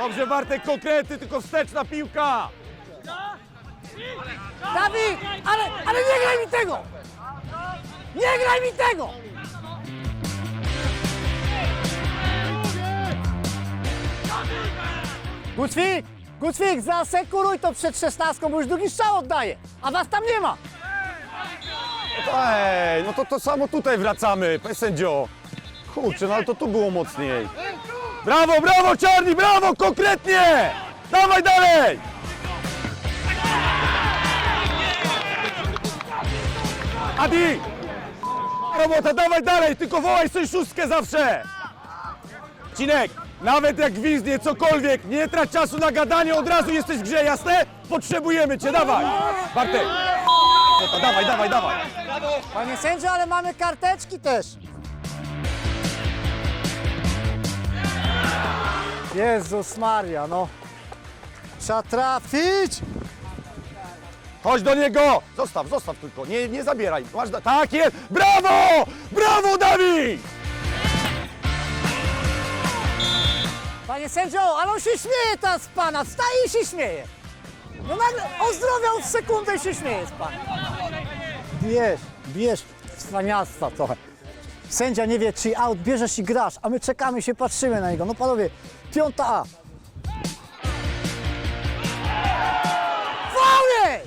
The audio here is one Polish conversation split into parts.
Dobrze, Bartek, konkrety, tylko wsteczna piłka! Dawid, ale, ale nie graj mi tego! Nie graj mi tego! Gucwik, Gucwik, zasekuruj to przed szesnastką, bo już drugi strzał oddaje, a was tam nie ma. Ej, no to to samo tutaj wracamy, panie sędzio. Kurczę, no ale to tu było mocniej. Brawo, brawo, Czarni, brawo, konkretnie! Dawaj dalej! Adi! Robota, dawaj dalej, tylko wołaj sobie szóstkę zawsze! Cinek, nawet jak gwizdnie, cokolwiek, nie trać czasu na gadanie, od razu jesteś w grze, jasne? Potrzebujemy cię, dawaj! Bartek! Dawaj, dawaj, dawaj! Panie sędzio, ale mamy karteczki też. Jezus Maria, no. Trzeba trafić! Chodź do niego! Zostaw, zostaw tylko, nie, nie zabieraj. Masz da- tak jest! Brawo! Brawo, Dawid! Panie sędzio, ale on się śmieje teraz z pana, wstaje i się śmieje. No nagle ozdrowiał w sekundę i się śmieje z pana. Bierz, bierz cwaniactwa trochę. Sędzia nie wie, czy out, bierzesz i grasz, a my czekamy się, patrzymy na niego. No panowie, piąta A. Faule!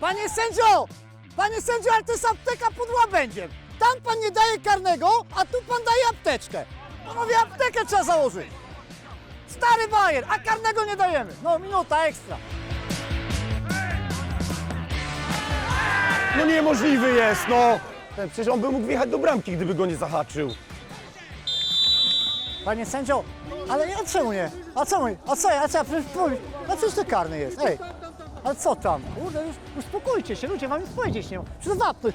Panie sędzio! Panie sędzio, ale to jest apteka pod łabędziem. Tam pan nie daje karnego, a tu pan daje apteczkę. Panowie, aptekę trzeba założyć. Stary bajer, a karnego nie dajemy. No, minuta ekstra. No niemożliwy jest, no! Ten, Przecież on by mógł wjechać do bramki, gdyby go nie zahaczył. Panie sędzio, ale ja czemu nie? A co my? A co ja? A co ja? Przecież, a przecież to karny jest. Ej, ale co tam? Kurde, już uspokójcie się, ludzie, wam nic powiedzieć nie mam. Przecież wapny.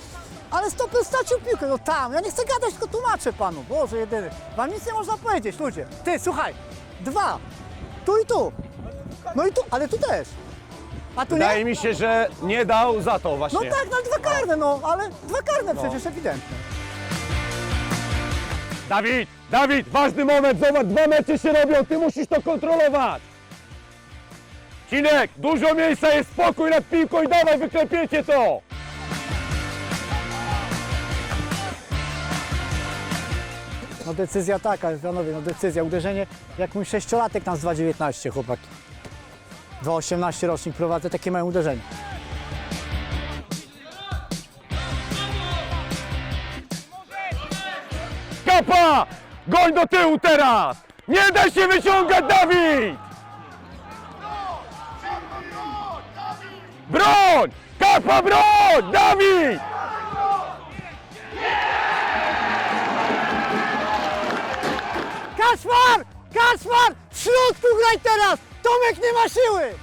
Ale stoper stracił piłkę, no tam. Ja nie chcę gadać, tylko tłumaczę panu. Boże jedyny. Wam nic nie można powiedzieć, ludzie. Ty, słuchaj. Dwa. Tu i tu. No i tu, ale tu też. A tu Wydaje nie? mi się, że nie dał za to No właśnie. tak, no dwa karne, no, ale dwa karne przecież ewidentne. Dawid, Dawid, ważny moment, zobacz, dwa mecze się robią, ty musisz to kontrolować. Cinek, dużo miejsca, jest spokój nad piłką i dawaj, wyklepiecie to. No decyzja taka, panowie, no decyzja, uderzenie, jak mój sześciolatek tam z 2,19 chłopaki. 2,18 rocznik prowadzę, takie mają uderzenie. Kapa! Goń do tyłu teraz! Nie daj się wyciągać, Dawid! Broń! Kapa, broń! Dawid! Kaczmar! Kaczmar! W środku graj teraz! Tomek nie ma siły!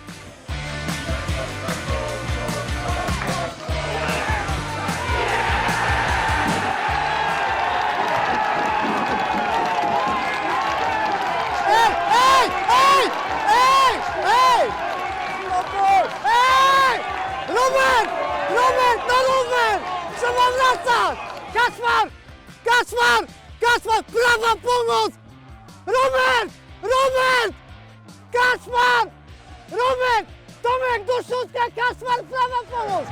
Ej! Ej! Ej! Ej! Ej! Ej! Robert! Robert! Na rower! Trzeba wracać! Kaczmar! Kaczmar! Kaczmar! Prawa pomoc! Robert! Robert! Kaczmar! Robert! Tomek do środka! Kaczmar! Prawa pomoc!